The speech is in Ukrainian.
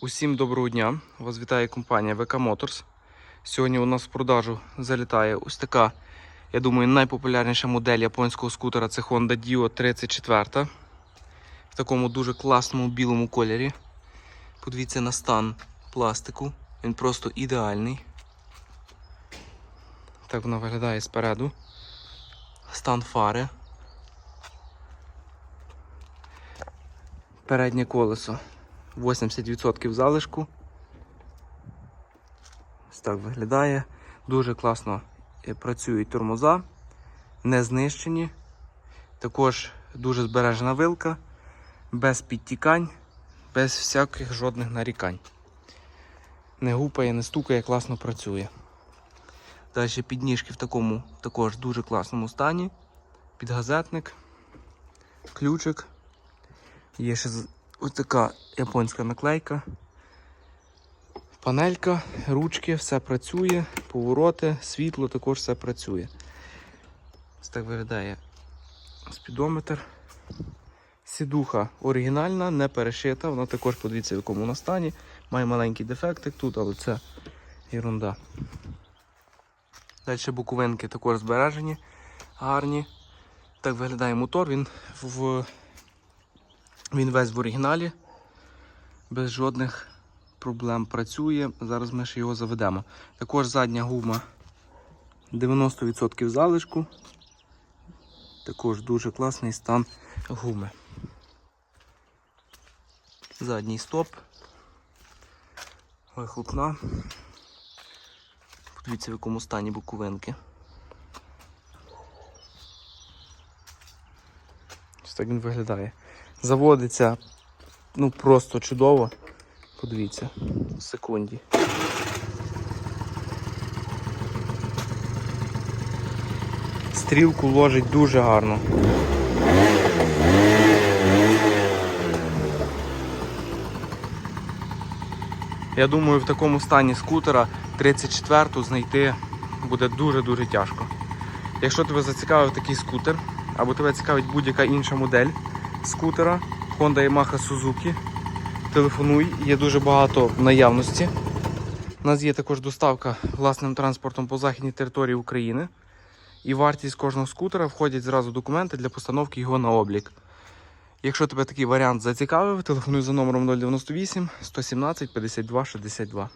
Усім доброго дня! Вас вітає компанія VK Motors. Сьогодні у нас в продажу залітає ось така, я думаю, найпопулярніша модель японського скутера це Honda Dio 34. В такому дуже класному білому кольорі. Подивіться на стан пластику. Він просто ідеальний. Так вона виглядає спереду. Стан фари. Переднє колесо 80% залишку. Ось так виглядає. Дуже класно е, працюють тормоза, не знищені. Також дуже збережена вилка, без підтікань, без всяких жодних нарікань. Не гупає, не стукає, класно працює. Далі підніжки в такому також дуже класному стані. Підгазетник, ключик. Є ще з- ось така японська наклейка. Панелька, ручки, все працює, повороти, світло також все працює. Ось так виглядає спідометр. Сідуха оригінальна, не перешита, вона також подивіться в якому вона стані. Має маленький дефектик тут, але це ерунда. Далі буковинки також збережені, гарні. Так виглядає мотор, він в він весь в оригіналі, без жодних проблем працює. Зараз ми ще його заведемо. Також задня гума 90% залишку. Також дуже класний стан гуми. Задній стоп. Вихлопна. Подивіться, в якому стані боковинки. Ось так він виглядає. Заводиться ну просто чудово. Подивіться, секунді. Стрілку ложить дуже гарно. Я думаю, в такому стані скутера 34-ту знайти буде дуже-дуже тяжко. Якщо тебе зацікавив такий скутер, або тебе цікавить будь-яка інша модель скутера, Honda Yamaha Suzuki, телефонуй, є дуже багато наявності. У нас є також доставка власним транспортом по західній території України. І вартість кожного скутера входять зразу документи для постановки його на облік. Якщо тебе такий варіант зацікавив, телефонуй за номером 098 117 52 62.